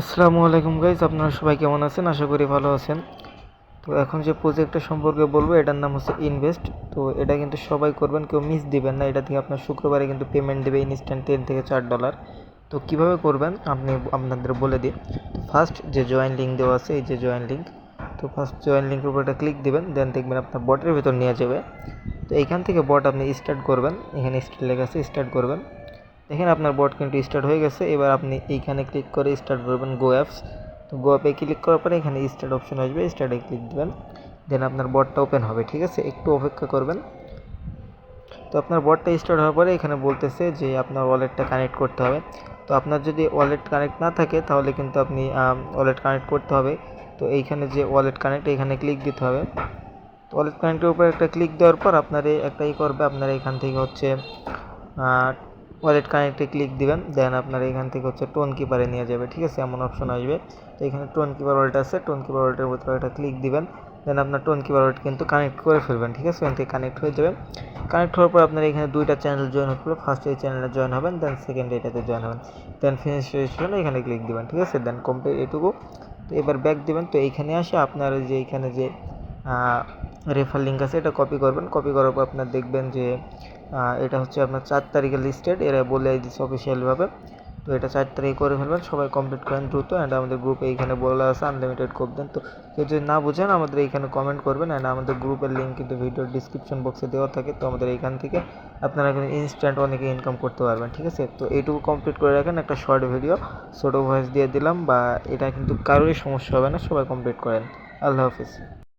আসসালামু আলাইকুম গাইজ আপনারা সবাই কেমন আছেন? আশা করি ভালো আছেন। তো এখন যে প্রজেক্টটা সম্পর্কে বলব, এটার নাম হচ্ছে ইনভেস্ট তো এটা কিন্তু সবাই করবেন, কেউ মিস দিবেন না। এটা থেকে আপনার শুক্রবারে কিন্তু পেমেন্ট দেবে ইনস্ট্যান্ট তিন থেকে চার ডলার তো কীভাবে করবেন? আপনি আপনাদের বলে দিই। ফার্স্ট যে জয়েন লিঙ্ক দেওয়া আছে, এই যে জয়েন লিঙ্ক তো ফার্স্ট জয়েন লিঙ্কের উপর একটা ক্লিক দিবেন দেন দেখবেন আপনার বটের ভেতর নিয়ে যাবে। তো এইখান থেকে বট আপনি স্টার্ট করবেন। এখানে স্টার্ট লেখা আছে স্টার্ট করবেন। দেখেন আপনার বট কিন্তু স্টার্ট হয়ে গেছে। এবার আপনি এইখানে ক্লিক করে স্টার্ট করবেন গো অ্যাপস তো গো অ্যাপে ক্লিক করার পরে এখানে স্টার্ট অপশন আসবে। স্টার্টে ক্লিক দেবেন। দেন আপনার বটটা ওপেন হবে, ঠিক আছে? একটু অপেক্ষা করবেন। তো আপনার বটটা স্টার্ট হওয়ার পরে এখানে বলতেছে যে আপনার ওয়ালেটটা কানেক্ট করতে হবে। তো আপনার যদি ওয়ালেট কানেক্ট না থাকে, তাহলে কিন্তু আপনি ওয়ালেট কানেক্ট করতে হবে। তো এইখানে যে ওয়ালেট কানেক্ট এখানে ক্লিক দিতে হবে। তো ওয়ালেট কানেক্টের উপর একটা ক্লিক দেওয়ার পর আপনার এই একটা ই করবে। আপনার এখান থেকে হচ্ছে ওয়ালেট কানেক্টে ক্লিক দিবেন দেন আপনার এখান থেকে হচ্ছে টোন কিপারে নিয়ে যাবে, ঠিক আছে? এমন অপশন আসবে। তো এখানে টোন কিপার ওয়ালেট আছে টোন কিপার ওয়ালেটের ভিতরে একটা ক্লিক দিবেন দেন আপনার টোন কিপার ওয়ালেট কিন্তু কানেক্ট করে ফেলবেন, ঠিক আছে? এখান থেকে কানেক্ট হয়ে যাবে। কানেক্ট হওয়ার পর আপনার এখানে দুইটা চ্যানেল জয়েন হতে পারে। ফার্স্ট এই চ্যানেলে জয়েন হবেন দেন সেকেন্ড এটাতে জয়েন হবেন। দেন ফিনিশ রেজিস্ট্রেশন এখানে ক্লিক দিবেন, ঠিক আছে? দেন কমপ্লিট এটুকু। তো এবার ব্যাক দিবেন, তো এইখানে আসে আপনার যে এখানে যে রেফার লিঙ্ক আছে, এটা কপি করবেন। কপি করার পর আপনার দেখবেন যে এটা হচ্ছে আপনার চার তারিখের লিস্টেড এরা বলে দিচ্ছে অফিসিয়ালভাবে তো এটা চার তারিখে করে ফেলবেন, সবাই কমপ্লিট করেন দ্রুত অ্যান্ড আমাদের গ্রুপে এইখানে বলা আছে আনলিমিটেড কোপ দেন। তো কেউ যদি না বুঝেন, আমাদের এইখানে কমেন্ট করবেন অ্যান্ড আমাদের গ্রুপের লিঙ্ক কিন্তু ভিডিওর ডিসক্রিপশন বক্সে দেওয়া থাকে। তো আমাদের এইখান থেকে আপনারা কিন্তু ইনস্ট্যান্ট অনেকে ইনকাম করতে পারবেন, ঠিক আছে? তো এইটুকু কমপ্লিট করে রাখেন, একটা শর্ট ভিডিও ছোটো ভয়েস দিয়ে দিলাম, বা এটা কিন্তু কারোরই সমস্যা হবে না, সবাই কমপ্লিট করেন। আল্লাহ হাফিজ।